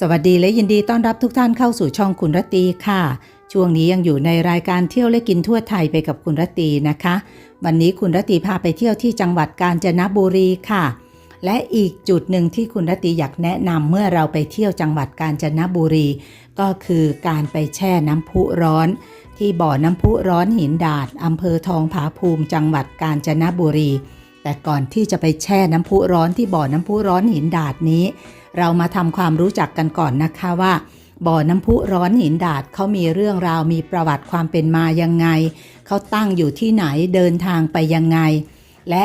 สวัสดีและยินดีต้อนรับทุกท่านเข้าสู่ช่องคุณรตีค่ะ ช่วงนี้ยังอยู่ในรายการเที่ยวและกินทั่วไทยไปกับคุณรตีนะคะ วันนี้คุณรตีพาไปเที่ยวที่จังหวัดกาญจนบุรีค่ะ และอีกจุดหนึ่งที่คุณรตีอยากแนะนำเมื่อเราไปเที่ยวจังหวัดกาญจนบุรี ก็คือการไปแช่น้ำพุร้อน ที่บ่อน้ำพุร้อนหินดาดอำเภอทองผาภูมิจังหวัดกาญจนบุรี แต่ก่อนที่จะไปแช่น้ำพุร้อนที่บ่อน้ำพุร้อนหินดาดนี้ เรามาทำความรู้จักกันก่อนนะคะว่า บ่อน้ำพุร้อนหินดาดเขามีเรื่องราวมีประวัติความเป็นมายังไง เขาตั้งอยู่ที่ไหนเดินทางไปยังไง และ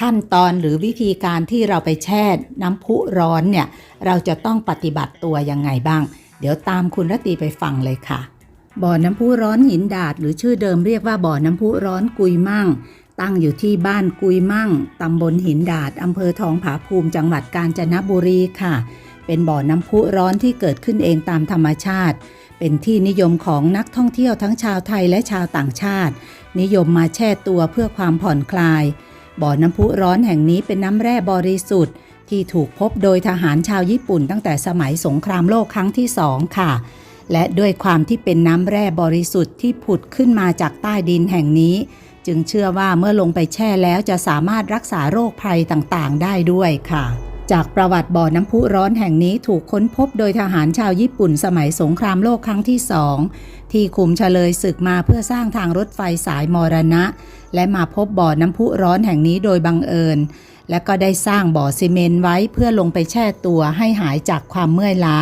ขั้นตอนหรือวิธีการที่เราไปแช่น้ำพุร้อนเนี่ย เราจะต้องปฏิบัติตัวยังไงบ้าง เดี๋ยวตามคุณรตีไปฟังเลยค่ะ บ่อน้ำพุร้อนหินดาดหรือชื่อเดิมเรียกว่าบ่อน้ำพุร้อนกุยมั่ง ตั้งอยู่ที่บ้านกุยมั่ง ตำบลหินดาด อำเภอทองผาภูมิ จังหวัดกาญจนบุรีค่ะ เป็นบ่อน้ำพุร้อนที่เกิดขึ้นเองตามธรรมชาติ เป็นที่นิยมของนักท่องเที่ยวทั้งชาวไทยและชาวต่างชาติ นิยมมาแช่ตัวเพื่อความผ่อนคลาย บ่อน้ำพุร้อนแห่งนี้เป็นน้ำแร่บริสุทธิ์ ที่ถูกพบโดยทหารชาวญี่ปุ่น ตั้งแต่สมัยสงครามโลกครั้งที่สองค่ะ และด้วยความที่เป็นน้ำแร่บริสุทธิ์ที่ผุดขึ้นมาจากใต้ดินแห่งนี้ จึงเชื่อว่าเมื่อลงไปแช่แล้วจะสามารถรักษาโรคภัยต่างๆ ได้ด้วยค่ะ จากประวัติบ่อน้ำพุร้อนแห่งนี้ถูกค้นพบโดยทหารชาวญี่ปุ่นสมัยสงครามโลกครั้งที่สองที่คุมเฉลยศึกมาเพื่อสร้างทางรถไฟสายมรณะ และมาพบบ่อน้ำพุร้อนแห่งนี้โดยบังเอิญ และก็ได้สร้างบ่อซีเมนต์ไว้เพื่อลงไปแช่ตัวให้หายจากความเมื่อยล้า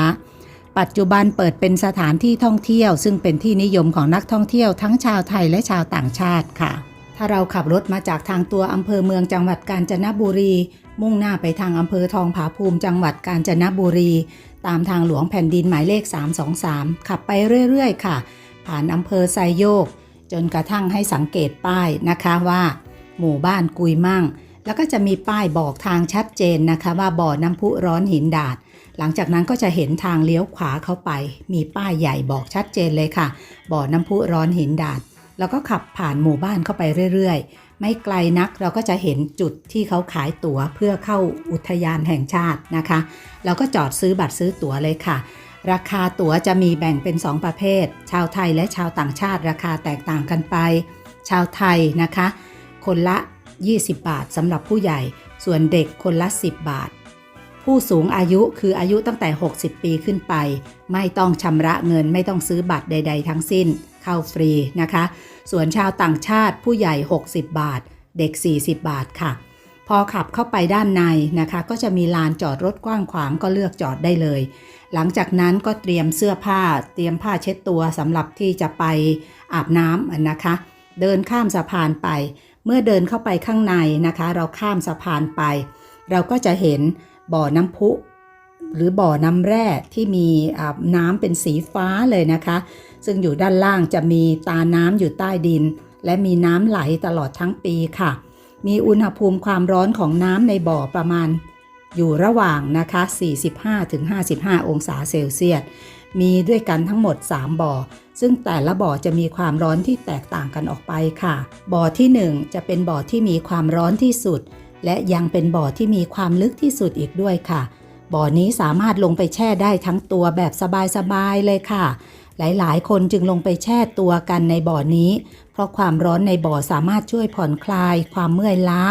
ปัจจุบันเปิดเป็นสถานที่ท่องเที่ยว ซึ่งเป็นที่นิยมของนักท่องเที่ยวทั้งชาวไทยและชาวต่างชาติค่ะ ถ้าเราขับรถมาจากทางตัวอำเภอเมืองจังหวัดกาญจนบุรี มุ่งหน้าไปทางอำเภอทองผาภูมิจังหวัดกาญจนบุรี ตามทางหลวงแผ่นดินหมายเลข 323 ขับไปเรื่อยๆ ค่ะ ผ่านอำเภอไซโยก จนกระทั่งให้สังเกตป้ายนะคะว่า หมู่บ้านกุยมั่ง แล้วก็จะมีป้ายบอกทางชัดเจนนะคะ ว่าบ่อน้ำพุร้อนหินดาด หลังจากนั้นก็จะเห็นทางเลี้ยวขวาเข้าไป มีป้ายใหญ่บอกชัดเจนเลยค่ะ บ่อน้ำพุร้อนหินดาด แล้วก็ขับผ่านหมู่บ้านเข้าไปเรื่อยๆ ไม่ไกลนักเราก็จะเห็นจุดที่เขาขายตั๋วเพื่อเข้าอุทยานแห่งชาตินะคะ เราก็จอดซื้อบัตรซื้อตั๋วเลยค่ะราคาตั๋วจะมีแบ่งเป็น 2 ประเภท ชาวไทยและชาวต่างชาติราคาแตกต่างกันไป ชาวไทยนะคะ คนละ 20 บาทสำหรับผู้ใหญ่ ส่วนเด็กคนละ 10 บาท ผู้สูงอายุคืออายุตั้งแต่ 60 ปีขึ้นไป ไม่ต้องชำระเงินไม่ต้องซื้อบัตรใด ๆ ทั้งสิ้น เข้าฟรีนะคะ ส่วนชาวต่างชาติผู้ใหญ่ 60 บาท เด็ก 40 บาทค่ะ พอขับเข้าไปด้านในนะคะ ก็จะมีลานจอดรถกว้างขวางก็เลือกจอดได้เลย หลังจากนั้นก็เตรียมเสื้อผ้า เตรียมผ้าเช็ดตัวสำหรับที่จะไปอาบน้ำนะคะเดินข้ามสะพานไป เมื่อเดินเข้าไปข้างในนะคะ เราข้ามสะพานไป เราก็จะเห็นบ่อน้ำพุ หรือบ่อน้ำแร่ที่มีน้ำเป็นสีฟ้าเลยนะคะ ซึ่งอยู่ด้านล่างจะมีตาน้ำอยู่ใต้ดิน และมีน้ำไหลตลอดทั้งปีค่ะ มีอุณหภูมิความร้อนของน้ำในบ่อประมาณอยู่ระหว่างนะคะ 45-55 องศาเซลเซียส มีด้วยกันทั้งหมด 3 บ่อ ซึ่งแต่ละบ่อจะมีความร้อนที่แตกต่างกันออกไปค่ะ บ่อทีหนึ่1 จะเป็นบ่อที่มีความร้อนที่สุด และยังเป็นบ่อที่มีความลึกที่สุดอีกด้วยค่ะ บ่อนี้สามารถลงไปแช่ได้ทั้งตัวแบบสบายๆเลยค่ะ หลายๆ คนจึงลงไปแช่ตัวกันในบ่อนี้ เพราะความร้อนในบ่อสามารถช่วยผ่อนคลาย ความเมื่อยล้า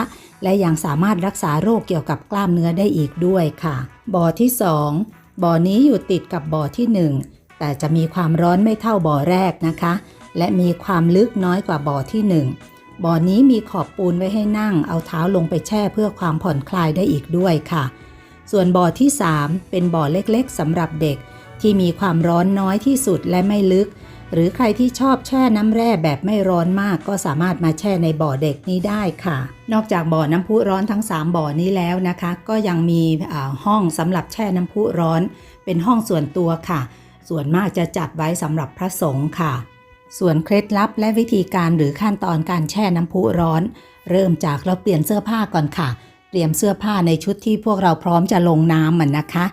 และยังสามารถรักษาโรคเกี่ยวกับกล้ามเนื้อได้อีกด้วยค่ะ บ่อที่ 2 บ่อนี้อยู่ติดกับบ่อที่ 1 แต่จะมีความร้อนไม่เท่าบ่อแรกนะคะ และมีความลึกน้อยกว่าบ่อที่ 1 บ่อนี้มีขอบปูนไว้ให้นั่ง เอาเท้าลงไปแช่เพื่อความผ่อนคลายได้อีกด้วยค่ะ ส่วนบ่อที่ 3 เป็นบ่อเล็กๆสำหรับเด็ก ที่มีความร้อนน้อยที่สุดและไม่ลึก หรือใครที่ชอบแช่น้ำแร่แบบไม่ร้อนมาก ก็สามารถมาแช่ในบ่อเด็กนี้ได้ค่ะ นอกจากบ่อน้ำพุร้อนทั้ง 3 บ่อนี้แล้วนะคะ ก็ยังมีห้องสำหรับแช่น้ำพุร้อน เป็นห้องส่วนตัวค่ะ ส่วนมากจะจัดไว้สำหรับพระสงฆ์ค่ะ ส่วนเคล็ดลับและวิธีการหรือขั้นตอนการแช่น้ำพุร้อน เริ่มจากเราเปลี่ยนเสื้อผ้าก่อนค่ะ เตรียมเสื้อผ้าในชุดที่พวกเราพร้อมจะลงน้ำมันนะคะ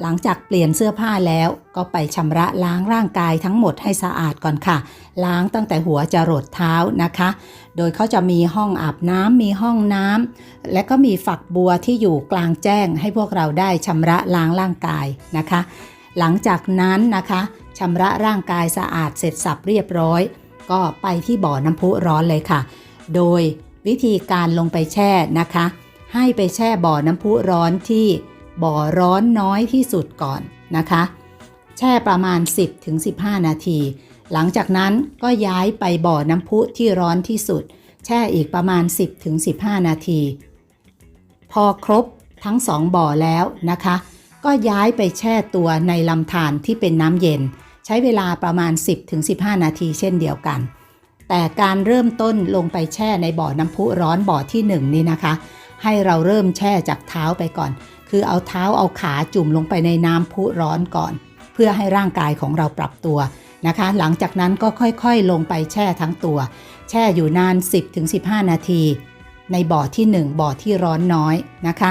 หลังจากเปลี่ยนเสื้อผ้าแล้วก็ไปชำระล้างร่างกายทั้งหมดให้สะอาดก่อนค่ะ ล้างตั้งแต่หัวจรดเท้านะคะ โดยเขาจะมีห้องอาบน้ำมีห้องน้ำและก็มีฝักบัวที่อยู่กลางแจ้ง ให้พวกเราได้ชำระล้างร่างกายนะคะ หลังจากนั้นนะคะชำระร่างกายสะอาดเสร็จสับเรียบร้อย ก็ไปที่บ่อน้ำพุร้อนเลยค่ะ โดยวิธีการลงไปแช่นะคะ ให้ไปแช่บ่อน้ำพุร้อนที่ บ่อร้อนน้อยที่สุดก่อนนะคะ แช่ประมาณ 10-15 นาที หลังจากนั้นก็ย้ายไปบ่อน้ำพุที่ร้อนที่สุด แช่อีกประมาณ 10-15 นาที พอครบทั้งสองบ่อแล้วนะคะ ก็ย้ายไปแช่ตัวในลำธารที่เป็นน้ำเย็น ใช้เวลาประมาณ 10-15 นาทีเช่นเดียวกัน แต่การเริ่มต้นลงไปแช่ในบ่อน้ำพุร้อนบ่อที่หนึ่งนี่นะคะ ให้เราเริ่มแช่จากเท้าไปก่อน คือเอาเท้าเอาขาจุ่มลงไปในน้ำพุร้อนก่อน เพื่อให้ร่างกายของเราปรับตัวนะคะ หลังจากนั้นก็ค่อยๆ ลงไปแช่ทั้งตัว แช่อยู่นาน 10-15 นาที ในบ่อที่ 1 บ่อที่ร้อนน้อยนะคะ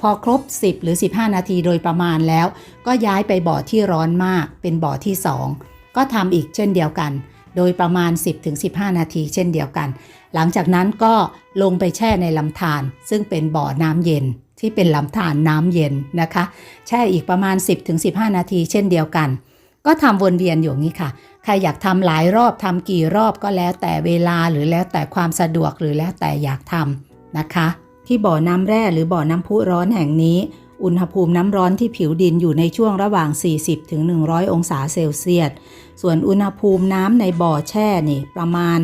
พอครบ 10 หรือ 15 นาทีโดยประมาณแล้ว ก็ย้ายไปบ่อที่ร้อนมาก เป็นบ่อที่ 2 ก็ทำอีกเช่นเดียวกัน โดยประมาณ 10-15 นาทีเช่นเดียวกัน หลังจากนั้นก็ลงไปแช่ในลำธารซึ่งเป็นบ่อน้ำเย็น ที่เป็นลำธารน้ำเย็นนะคะ แช่อีกประมาณ 10-15 นาทีเช่นเดียวกัน ก็ทำวนเวียนอยู่งนี้ค่ะ ใครอยากทำหลายรอบทำกี่รอบก็แล้วแต่เวลาหรือแล้วแต่ความสะดวกหรือแล้วแต่อยากทำนะคะ ที่บ่อน้ำแร่หรือบ่อน้ำพุร้อนแห่งนี้ อุณหภูมิน้ำร้อนที่ผิวดินอยู่ในช่วงระหว่าง 40ถึง100 องศาเซลเซียส ส่วนอุณหภูมิน้ำในบ่อแช่นี่ประมาณ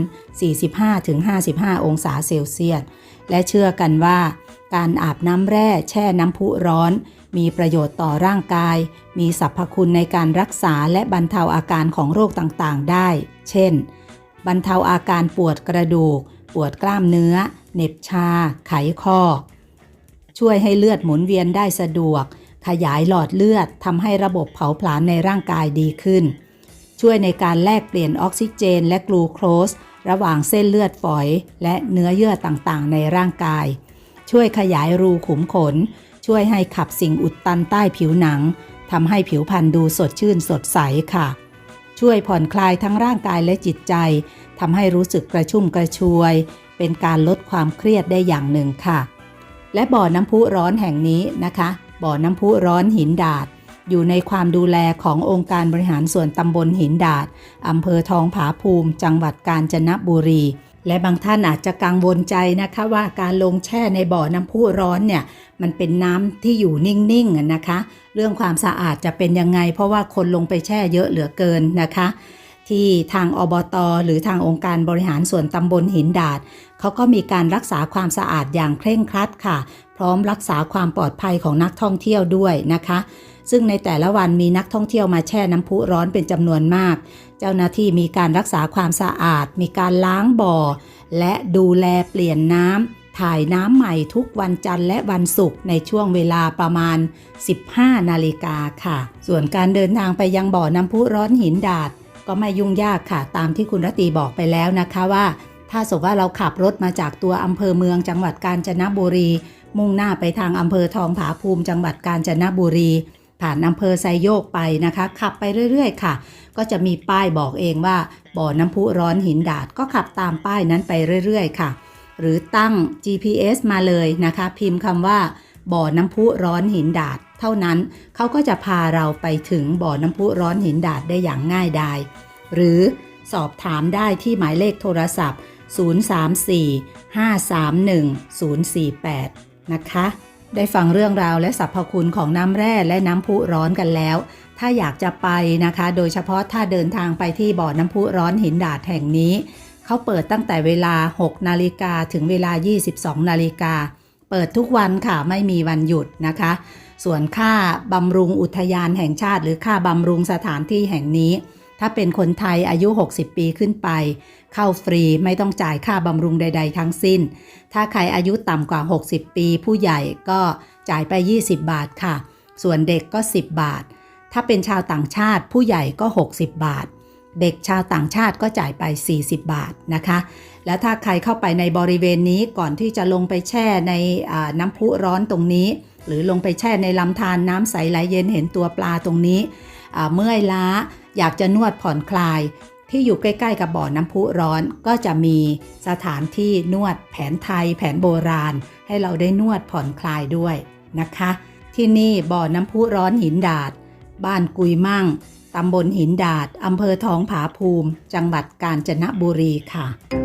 45ถึง55 องศาเซลเซียส และเชื่อกันว่า การอาบน้ำแร่แช่น้ำพุร้อน มีประโยชน์ต่อร่างกาย มีสรรพคุณในการรักษาและบรรเทาอาการของโรคต่างๆ ได้ เช่น บรรเทาอาการปวดกระดูก ปวดกล้ามเนื้อ เหน็บชา ไขข้อ ช่วยให้เลือดหมุนเวียนได้สะดวก ขยายหลอดเลือดทำให้ระบบเผาผลาญในร่างกายดีขึ้น ช่วยในการแลกเปลี่ยนออกซิเจน และกลูโคสระหว่างเส้นเลือดฝอย และเนื้อเยื่อต่างๆ ในร่างกาย ช่วยขยายรูขุมขน ช่วยให้ขับสิ่งอุดตันใต้ผิวหนังทำให้ผิวพรรณดูสดชื่นสดใสค่ะ ช่วยผ่อนคลายทั้งร่างกายและจิตใจทำให้รู้สึกกระชุ่มกระชวย เป็นการลดความเครียดได้อย่างหนึ่งค่ะ และบ่อน้ำพุร้อนแห่งนี้นะคะ บ่อน้ำพุร้อนหินดาดอยู่ในความดูแลขององค์การบริหารส่วนตำบลหินดาดอำเภอทองผาภูมิ จังหวัดกาญจนบุรี และบางท่านอาจจะกังวลใจนะคะว่าการลงแช่ในบ่อน้ำพุร้อนเนี่ยมันเป็นน้ำที่อยู่นิ่งๆนะคะ เรื่องความสะอาดจะเป็นยังไง เพราะว่าคนลงไปแช่เยอะเหลือเกินนะคะ ที่ทางอบตหรือทางองค์การบริหารส่วนตำบลหินดาดเขาก็มีการรักษาความสะอาดอย่างเคร่งครัดค่ะ พร้อมรักษาความปลอดภัยของนักท่องเที่ยวด้วยนะคะ ซึ่งในแต่ละวันมีนักท่องเที่ยวมาแช่น้ำพุร้อนเป็นจำนวนมาก เจ้าหน้าที่มีการรักษาความสะอาด มีการล้างบ่อ และดูแลเปลี่ยนน้ำถ่ายน้ำใหม่ทุกวันจันทร์และวันศุกร์ในช่วงเวลาประมาณ 15 นาฬิกาค่ะ ส่วนการเดินทางไปยังบ่อน้ำพุร้อนหินดาดก็ไม่ยุ่งยากค่ะ ตามที่คุณรตีบอกไปแล้วนะคะว่า ถ้าสมมติว่าเราขับรถมาจากตัวอำเภอเมืองจังหวัดกาญจนบุรี มุ่งหน้าไปทางอำเภอทองผาภูมิจังหวัดกาญจนบุรี ผ่านอำเภอไซโยกไปนะคะ ขับไปเรื่อยๆ ค่ะ ก็จะมีป้ายบอกเองว่า บ่อน้ำพุร้อนหินดาดก็ขับตามป้ายนั้นไปเรื่อยๆ ค่ะ หรือตั้ง GPS มาเลยนะคะ พิมพ์คำว่า บ่อน้ำพุร้อนหินดาดเท่านั้นเขาก็จะพาเราไปถึงบ่อน้ำพุร้อนหินดาดได้อย่างง่ายดายหรือสอบถามได้ที่หมายเลขโทรศัพท์ 034-531-048 นะคะ ได้ฟังเรื่องราวและสรรพคุณของน้ำแร่และน้ำพุร้อนกันแล้ว ถ้าอยากจะไปนะคะ โดยเฉพาะถ้าเดินทางไปที่บ่อน้ำพุร้อนหินดาดแห่งนี้ เขาเปิดตั้งแต่เวลา 6 นาฬิกาถึงเวลา 22 นาฬิกา เปิดทุกวันค่ะ ไม่มีวันหยุดนะคะ ส่วนค่าบำรุงอุทยานแห่งชาติ หรือค่าบำรุงสถานที่แห่งนี้ ถ้าเป็นคนไทยอายุ 60 ปีขึ้นไป เข้าฟรีไม่ต้องจ่ายค่าบำรุงใด ๆ ทั้งสิ้น ถ้าใครอายุต่ำกว่า 60 ปี ผู้ใหญ่ก็จ่ายไป 20 บาทค่ะ ส่วนเด็กก็ 10 บาท ถ้าเป็นชาวต่างชาติผู้ใหญ่ก็ 60 บาท เด็กชาวต่างชาติก็จ่ายไป 40 บาทนะคะ แล้วถ้าใครเข้าไปในบริเวณนี้ก่อนที่จะลงไปแช่ในน้ำพุร้อนตรงนี้ หรือลงไปแช่ในลำธารน้ำใสไหลเย็นเห็นตัวปลาตรงนี้เมื่อยล้า อยากจะนวดผ่อนคลาย ที่อยู่ใกล้ ๆ กับบ่อน้ำพุร้อนก็จะมีสถานที่นวดแผนไทย แผนโบราณ ให้เราได้นวดผ่อนคลายด้วยนะคะ ที่นี่บ่อน้ำพุร้อนหินดาด บ้านกุยมั่งตำบลหินดาดอำเภอทองผาภูมิ จังหวัดกาญจนบุรีค่ะ